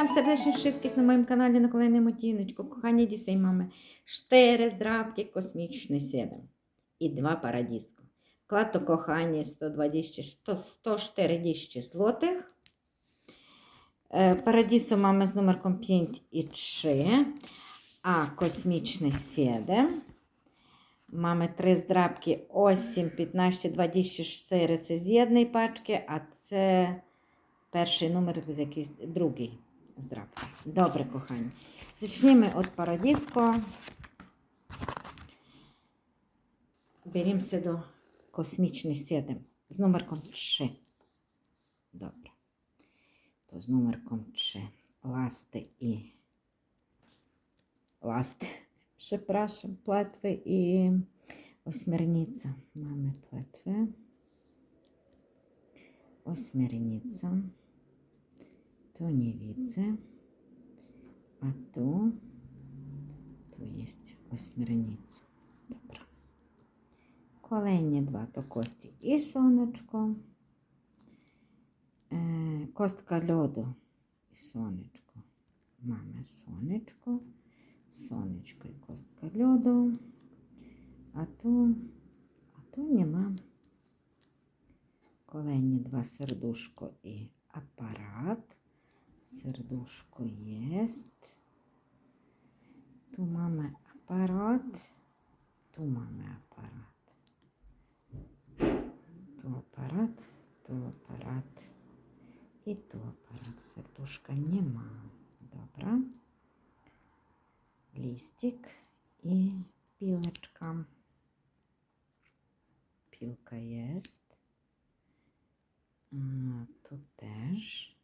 Witam serdecznie wszystkich na moim kanale na kolejnym odcineczku. Kochani, dzisiaj mamy 4 zdrabki kosmiczny 7 i 2 paradisku. Вклад то кохання 120, 140 злотих. Е, Парадісу mamy з номерком 5 і 3, а космічний 7. Mamy три здрабки 8, 15, 24 це з єдної пачки, а це перший номер з якийсь другий здрабки. Добре, кохані. Зачнімо від парадіско. Берімося до космічний 7 з номерком 3. Добре. То з номерком 3. Ласти і ласти. Przepraszam, płetwy i ośmiornica. Mamy płetwy, ośmiornica, nie widzę, a tu, tu jest ośmiornica. Dobra. Kolejne dwa to kości i słoneczko, e, kostka lodu i słoneczko. Mamy słoneczko. сонечко і костка льоду, а то, а то нема. Kolejні два сердушко і апарат. Serduszko jest. Tu mamy aparat. Tu mamy aparat. Tu aparat, tu aparat i tu aparat. Serduszka nie ma. Dobra. Listik i piłeczka. Piłka jest. A, tu też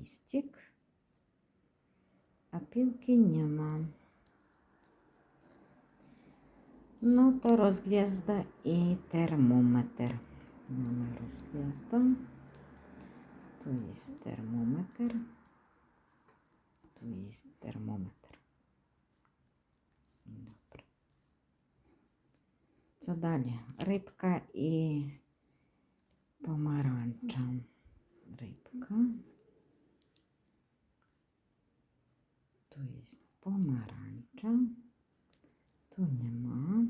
liścik, a piłki nie ma. No to rozgwiazda i termometr. Mamy rozgwiazdę. Tu jest termometr. Tu jest termometr. Dobra. Co dalej? Rybka i pomarańcza. Rybka. Tu jest pomarańcza. Tu nie ma.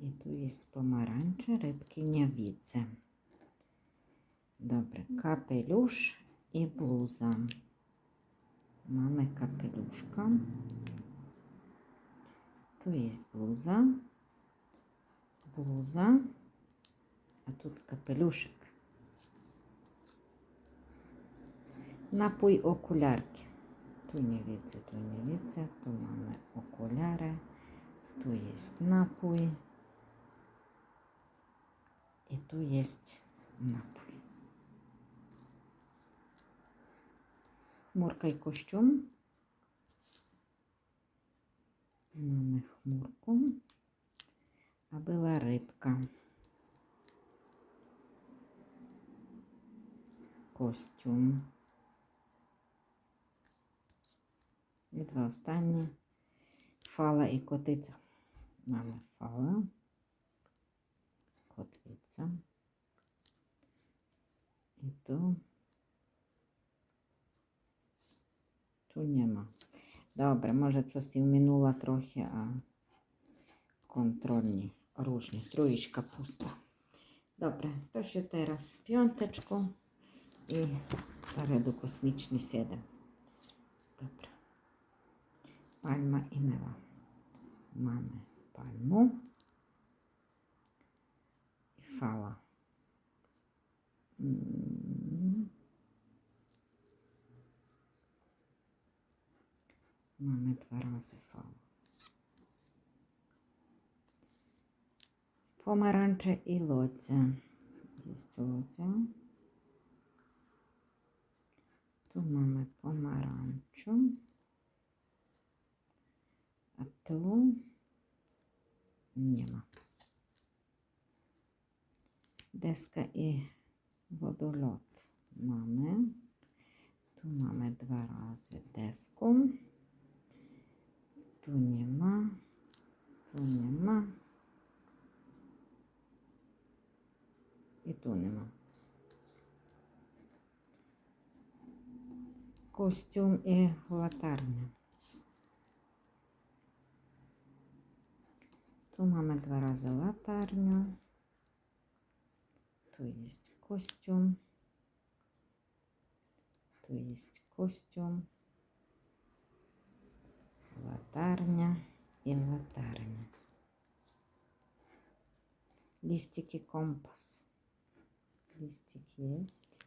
I tu jest pomarańcza, rybki nie widzę. Dobra, kapelusz i bluza. Mamy kapeluszka. Tu jest bluza. Bluza. A tu kapeluszek. Napój okularki. Nie widzę. Tu mamy okulary. Tu jest napój. I tu jest napój. Хмурка і костюм. Mamy хмурку. А була рибка. Костюм. І два останні. Фала і котиця. Mamy фала. Котиця. І то Tu nie ma. Dobra, może coś im minęła trochę, a kontrolnie różnie. Trójeczka pusta. Dobra, to się teraz piąteczką i paredu kosmiczny 7. I meła. Mamy palmu i fala. Mm. Mamy dwa razy V. Pomarańcze i lodzie. Jest lodzie. Tu mamy pomarańczę a tu nie ma. Deska i wodolot mamy. Tu mamy dwa razy deską. Tu nie ma. Tu nie ma. I tu nie ma. Костюм і латарня. Tu mamy dwa razy latarnię. Tu jest kostium. Tu jest kostium. Latarnia i latarnia. Listik i kompas. Listik jest.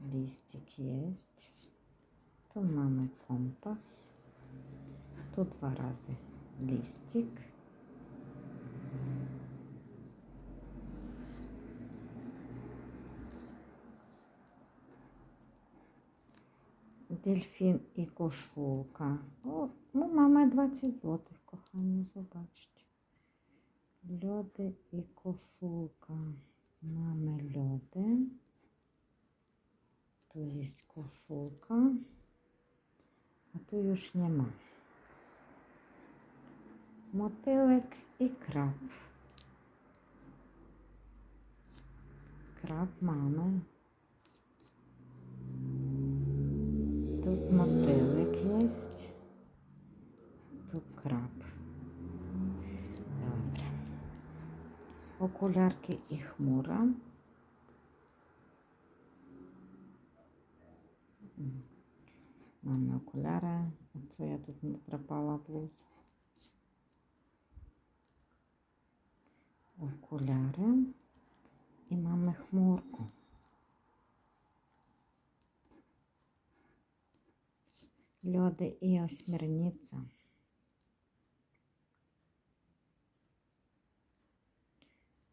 Listik jest. Tu mamy kompas. Tu dwa razy Дельфін і кошулка. О, ну, мама 20 злотих, кохання, побачите. Льоди і кошулка. Мами льоди. Tu jest koszulka, a tu już nie ma. Motylek i krab. Krab Tu motylek jest. Tu krab. Dobra. Okularki i chmura. Mamy okulary. Co ja тут не здрапала блузу? Окуляри. І mamy хмурку. Льоди і осьмірниця.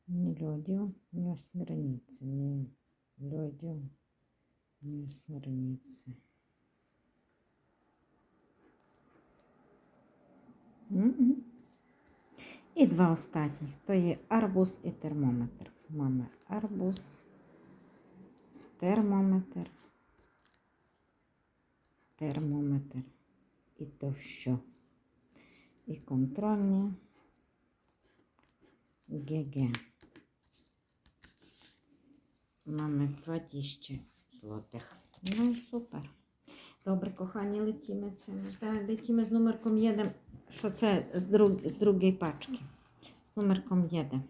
Ні льодів, ні осьмірниці, ні льодів, ні осьмірниці. І два останніх. То є арбуз і термометр. Mamy арбуз, термометр, термометр. І то що? І контрольні ГГ. Mamy 20 злотих. Ну і супер. Добре, кохані, летімо цим. Так, летімо з номерком 1. Що це з, друг, з другої пачки? З номерком 1.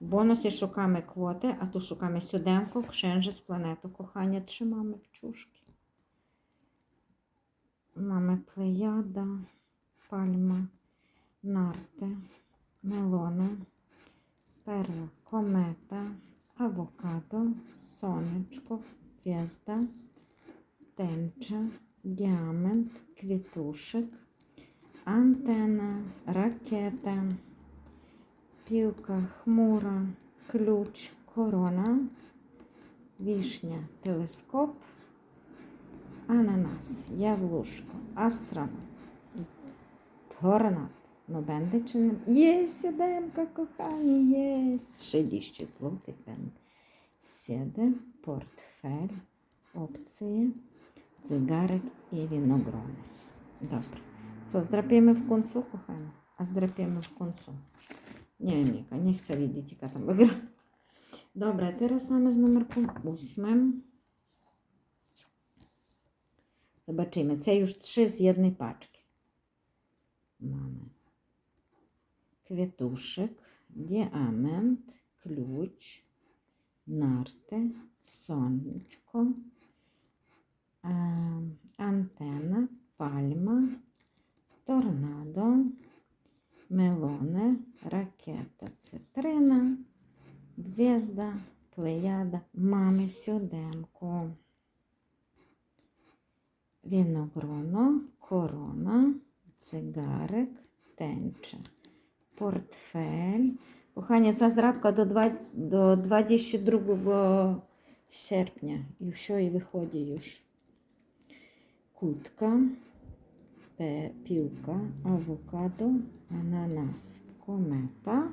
В бонусі шукаємо квоти, а тут шукаємо сюдемку, кшенжець, планету кохання. Тримаємо пчушки. Mamy плеяда, пальма, нарти, мелони, перла, комета, авокадо, сонечко, гвізда, тенча, діамент, квітушек, антена, ракета, пілка, хмура, ключ, корона, вішня, телескоп, ананас, яблушко, астронавт, торнад. Ну, бенди чи не? Є сідемка, кохані, є. 60 злотих бенд. Сіде, портфель, опції, цигарик і віногрон. Добре. Zdrapiemy w końcu, kochani? A zdrapiemy w końcu. Nie wiem, jaka, nie chcę widzieć, jaka tam wygra. Dobra, teraz mamy z numerką ósmym. Zobaczymy. Це już trzy z jednej paczki. Mamy kwiatuszek, diament, klucz, narty, em, antena, palma, торнадо, мелони, ракета, цитрина, гвізда, плеяда, мами сюдемку, віногроно, корона, цигарик, тенча, портфель. Кохання, ця здрабка до 20, до 22 серпня. І що і виходить już. Кутка. Pe- piłka, awokado, ananas, kometa,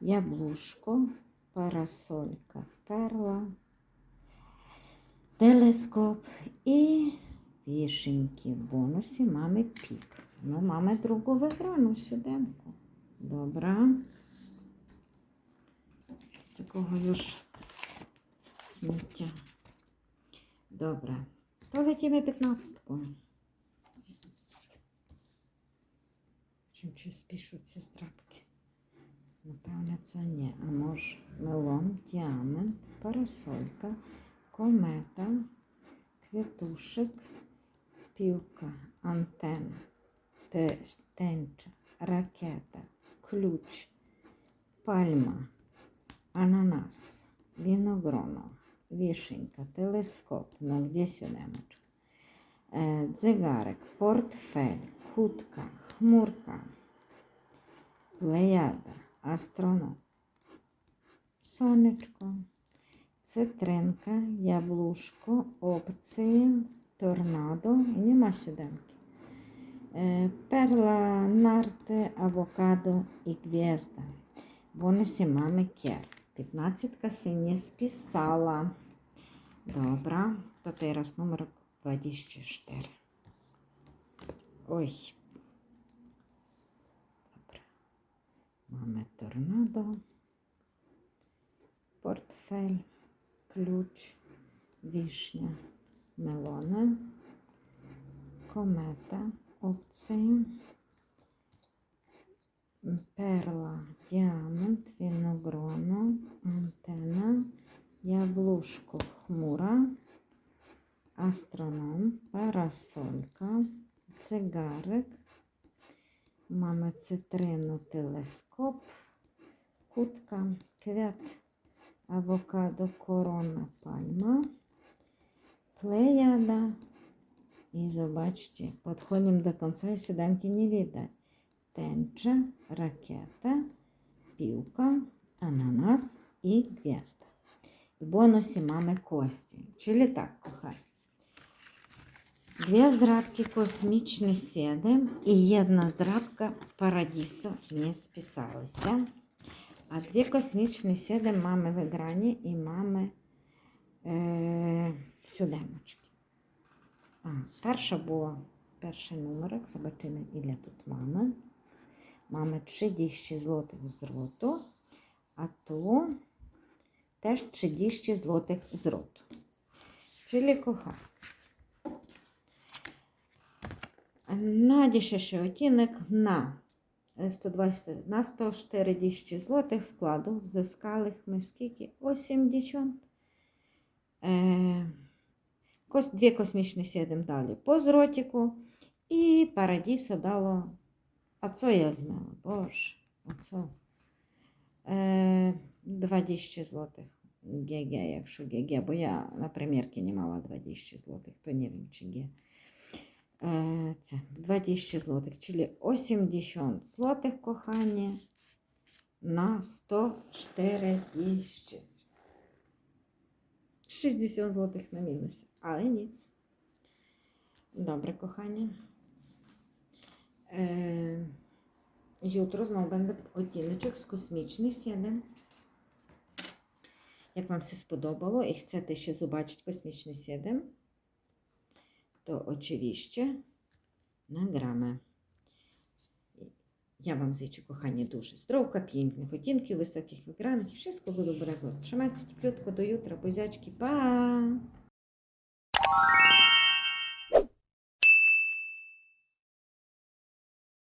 jabłuszko, parasolka, i wishynki. W bonusie mamy pik. No mamy drugą wygraną siódemkę. Dobra. Такого już сміття. Добре. То летімо 15. Чим чи спішуться страпки? Напевне, це ні. А може мелон, діамент, парасолька, комета, квітушик, півка, антенна, те- тенча, ракета, ключ, пальма, ананас, виногроно, вишенька, телескоп, ну где сюдемочка, е, дзигарик, портфель, хутка, хмурка, плеяда, астроном, сонечко, цитринка, яблушко, опції, торнадо і нема сюдемки. Е, Перла, нарте, авокадо і гвізда. Бонуси мами кер. 15 си не списала. Добре, то teraz номер 24. Ой. Добре. Mamy торнадо, портфель, ключ, вишня, мелона, комета, опції, перла, діамант, виногроно, антенна, яблушко, хмура, астроном, парасолька, цигарик, Mamy cytrynu, teleskop, kutka, kwiat, awokado, korona, palma, plejada. I zobaczcie, podchodzimy do końca i siódemki nie widać. Tęcza, rakieta, piłka, ananas i gwiazda. W bonusie mamy kości, czyli tak, kochani. Две здрабки космічний сідем і одна здрабка парадісу не списалися. А дві космічні сідем мами в екрані і мами е, сюдемочки. А, перша була перший номерок, zobaczymy ile тут mamy. Mamy 30 zł zwrotu, a tu też 30 zł zwrotu. Czyli kochani. Надішевший оттінок на 120, на 140 злотих вкладу. Взискали ми скільки? 80. Е, кос, дві космічні сідем далі по зротику. І парадісо дало. А це я змила, боже. Оце. Е, 20 злотих. ГГ, якщо ГГ, бо я на примірці не мала 20 злотих, то не wiem, чи Г. Е, Це 20 злотих, czyli 80 злотих, кохання, на 140. 60 злотих на мінусі, але ніц. Добре, кохання. Е, Jutro знову буде оттіночок з космічний 7. Як вам все сподобало і chcете ще побачити космічний 7, to oczywiście nagramy. Ja Wam życzę, kochanie, dużo zdrowka, pięknych odcinków, wysokich wygranych i wszystko dobrego. Trzymajcie cieplutko do jutra, buziaczki, pa!